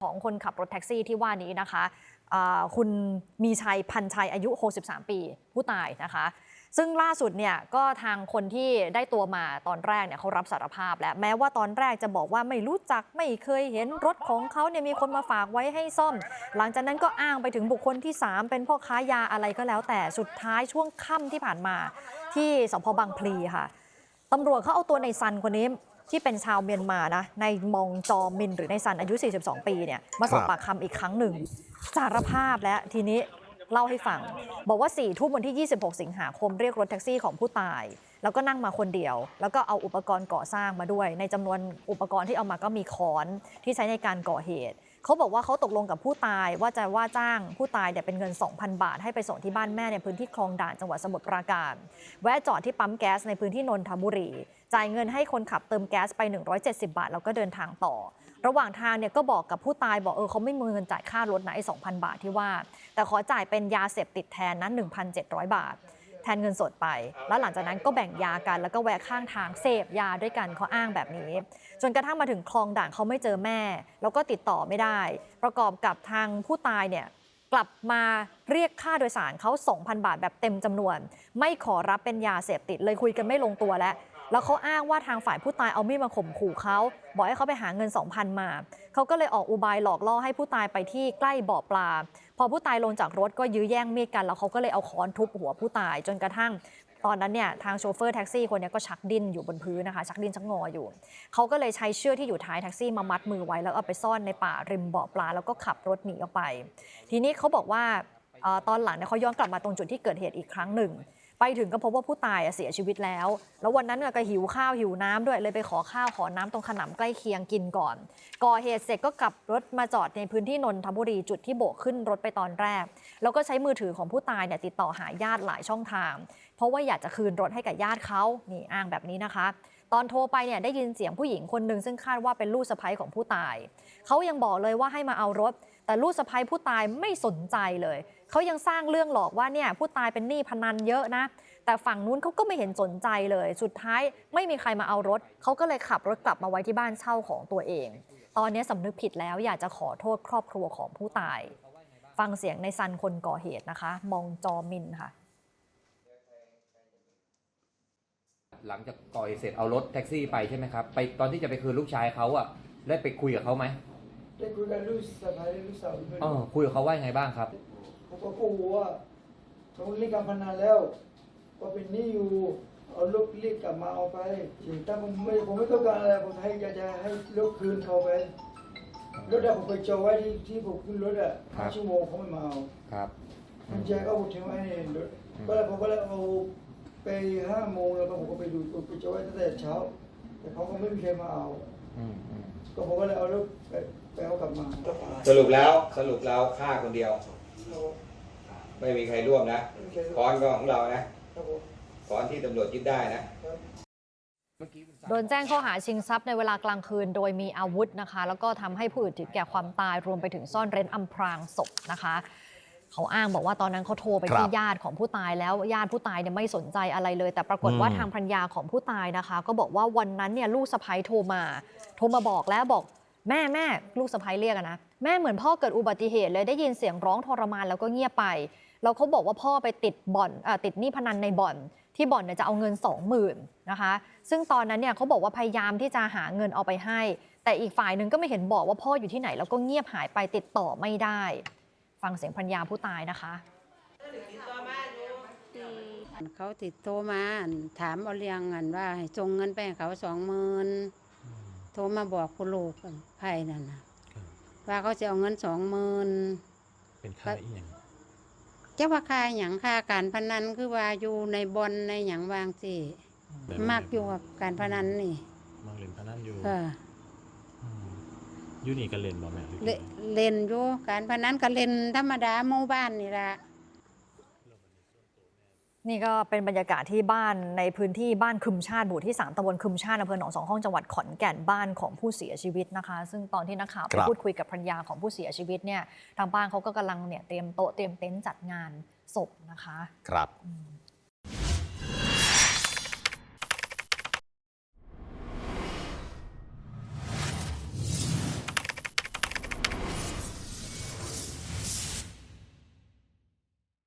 ของคนขับรถแท็กซี่ที่ว่านี้นะคะคุณมีชัยพันชัยอายุ 63 ปี ผู้ตายนะคะ ซึ่งล่าสุดเนี่ยก็ทางคนที่ได้ตัวมาตอนแรกเนี่ยเขารับสารภาพ แล้วแม้ว่าตอนแรกจะบอกว่าไม่รู้จักไม่เคยเห็นรถของเขาเนี่ยมีคนมาฝากไว้ให้ซ่อม หลังจากนั้นก็อ้างไปถึงบุคคลที่ 3 เป็นพ่อค้ายาอะไรก็แล้วแต่สุดท้ายช่วงค่ำที่ผ่านมาที่สพบางพลีค่ะตำรวจเขาเอาตัวในซันคนนี้ ที่เป็นชาวเมียนมานะในมองจอมินหรือในซันอายุ 42 ปีเนี่ยมาสอบครับปากคำอีกครั้งหนึ่งสารภาพและทีนี้เล่าให้ฟัง บอกว่า4ี่ทุ่มวันที่ 26 สิงหาคมเรียกรถแท็กซี่ของผู้ตาย แล้วก็นั่งมาคนเดียว แล้วก็เอาอุปกรณ์ก่อสร้างมาด้วย ในจำนวนอุปกรณ์ที่เอามาก็มีค้อนที่ใช้ในการก่อเหตุ เขาบอกว่าเขาตกลงกับผู้ตายว่าจะว่าจ้างผู้ตายเนี่ยเป็นเงิน 2,000 บาท ให้ไปส่งที่บ้านแม่ในพื้นที่คลองด่านจังหวัดสมุทรปราการ แวะจอดที่ปั๊มแก๊สในพื้นที่นนทบุรี จ่ายเงินให้คนขับเติมแก๊สไป 170 บาท แล้วก็เดินทางต่อ ระหว่างทางเนี่ยก็บอกกับผู้ตายบอกเออเขาไม่มีเงินจ่ายค่ารถนะไอ้2,000 บาทที่ว่า แต่ขอจ่ายเป็นยาเสพติดแทนนั้น1,700 บาท แทนเงินสดไป แล้วหลังจากนั้นก็แบ่งยากัน แล้วก็แวะข้างทางเสพยาด้วยกันเขาอ้างแบบนี้ จนกระทั่งมาถึงคลองด่านเขาไม่เจอแม่ แล้วก็ติดต่อไม่ได้ ประกอบกับทางผู้ตายเนี่ยกลับมาเรียกค่าโดยสารเขา 2,000 บาทแบบเต็มจำนวน ไม่ขอรับเป็นยาเสพติดเลยคุยกันไม่ลงตัวแล้ว แล้วเขาอ้างว่าทางฝ่ายผู้ตายเอามีดมาข่มขู่เขาบอกให้เขาไปหาเงิน 2,000 มาเขาก็เลยออกอุบายหลอกล่อให้ผู้ตายไปที่ใกล้บ่อปลา พอผู้ตายลงจากรถก็ยื้อแย่งมีดกัน แล้วเขาก็เลยเอาค้อนทุบหัวผู้ตายจนกระทั่ง ตอนนั้นเนี่ยทางโชเฟอร์แท็กซี่คนนี้ก็ชักดิ้นอยู่บนพื้นนะคะ ชักดิ้นชักงออยู่เขาก็เลยใช้เชือกที่อยู่ท้ายแท็กซี่มามัดมือไว้แล้วเอาไปซ่อนในป่าริมบ่อปลา แล้วก็ขับรถหนีออกไป ทีนี้เขาบอกว่าตอนหลังเนี่ยเขาย้อนกลับมาตรงจุดที่เกิดเหตุอีกครั้งหนึ่ง ไปถึงก็พบว่าผู้ตายเสียชีวิตแล้ว แล้ววันนั้นก็หิวข้าวหิวน้ำด้วยเลยไปขอข้าวขอน้ำตรงขนำใกล้เคียงกินก่อน ก่อเหตุเสร็จก็กลับรถมาจอดในพื้นที่นนทบุรีจุดที่โบกขึ้นรถไปตอนแรก แล้วก็ใช้มือถือของผู้ตายเนี่ยติดต่อหาญาติหลายช่องทาง เพราะว่าอยากจะคืนรถให้กับญาติเขานี่อ้างแบบนี้นะคะ ตอนโทรไปเนี่ยได้ยินเสียงผู้หญิงคนหนึ่งซึ่งคาดว่าเป็นลูกสะใภ้ของผู้ตาย เขายังบอกเลยว่าให้มาเอารถ แต่ลูกสะใภ้ผู้ตายไม่สนใจเลย เขายังสร้างเรื่องหลอกว่าเนี่ยผู้ตายเป็นหนี้พนันเยอะนะ แต่ฝั่งนู้นเขาก็ไม่เห็นสนใจเลย สุดท้ายไม่มีใครมาเอารถ เขาก็เลยขับรถกลับมาไว้ที่บ้านเช่าของตัวเอง ตอนนี้สำนึกผิดแล้วอยากจะขอโทษครอบครัวของผู้ตาย ฟังเสียงในซันคนก่อเหตุนะคะ มองจอมินค่ะ หลังจากก่อเหตุเสร็จเอารถแท็กซี่ไปใช่ไหมครับ ไปตอนที่จะไปคืนลูกชายเขาอะได้ไปคุยกับเขาไหมได้คุยกับลูกสะพ้ายลูกสาวด้วยเออคุยกับเขาว่ายังไงบ้างครับผมก็ขู่ว่าเขาเล่นการพนันแล้วก็เป็นหนี้อยู่เอาลูกเรียกกลับมาเอาไปถึงถ้าผมไม่ผมไม่ต้องการอะไรผมให้อยากจะให้ลูกคืนเขาไปรถอะผมไปจอดไว้ที่ที่ผมขึ้นรถอะครัห้าบชั่วโมงเขาไม่มาเอาครับกุญแจก็ผมทิ้งไว้ในรถก็เลยผมก็เลยเอา ไปห้าโมงแล้วก็ผมก็ไปดูไปจอดไว้ตั้งแต่เช้า แต่เขาก็ไม่มีใครมาเอา อืมอืมก็ผมก็เลยเอารถไปไปเอากลับมาสรุปแล้วสรุปแล้วฆ่าคนเดียว ไม่มีใครร่วมนะค้อนก็ของเรานะครับผมค้อนที่ตำรวจยึดได้นะเมื่อกี้คุณโดนแจ้งข้อหาชิงทรัพย์ในเวลากลางคืน โดยมีอาวุธนะคะ แล้วก็ทำให้ผู้อื่นถึงแก่ความตายรวมไปถึงซ่อนเร้นอำพรางศพนะคะ เขาอ้างบอกว่าตอนนั้นเขาโทรไปครับที่ญาติของผู้ตายแล้วญาติผู้ตายเนี่ยไม่สนใจอะไรเลย แต่ปรากฏว่าอืมทางภรรยาของผู้ตายนะคะ ก็บอกว่าวันนั้นเนี่ยลูกสะพ้ยโทรมา โทรมาบอกแล้วบอกแม่แม่ลูกสะพ้ยเรียกอะนะแม่เหมือนพ่อเกิดอุบัติเหตุเลยได้ยินเสียงร้องทรมานแล้วก็เงียบไปแล้วเขาบอกว่าพ่อไปติดบ่อนเออติดหนี้พนันในบ่อน ที่บ่อนเนี่ยจะเอาเงิน 20,000นะคะ ซึ่งตอนนั้นเนี่ยเขาบอกว่าพยายามที่จะหาเงินเอาไปให้ แต่อีกฝ่ายหนึ่งก็ไม่เห็นบอกว่าพ่ออยู่ที่ไหนแล้วก็เงียบหายไปติดต่อไม่ได้ ฟังเสียงภรรยาผู้ตายนะคะเขาติดโทรมาอั่นถามเอาเรียงกันว่าให้ส่งเงินไปให้เขาสองหมื่นโทรมาบอกคุณลูกอั่นไพ่นั่นนะว่าเขาจะเอาเงินสองหมื่นเป็นค่าอีหยังเจ้าว่าค่าหยังค่าการพนันคือว่าอยู่ในบอลในหยังวางสิแบบมากอยู่กับการพนันนี่มักเล่นพนันอยู่เออมอยู่นี่ก็เล่นบ่แม่หรือเลเล่นอยู่การพนันก็เล่นธรรมดาหมู่บ้านนี่ละนี่ก็เป็นบรรยากาศที่บ้านในพื้นที่บ้านคึมชาติหมู่ที่ 3ตำบลคึมชาติอำเภอหนองสองห้องจังหวัดขอนแก่นบ้านของผู้เสียชีวิตนะคะ ซึ่งตอนที่นักข่าวไปครับพูดคุยกับภรรยาของผู้เสียชีวิตเนี่ยทางบ้านเขาก็กำลังเนี่ยเตรียมโต๊ะเตรียมเต็นท์จัดงานศพนะคะ ครับอืม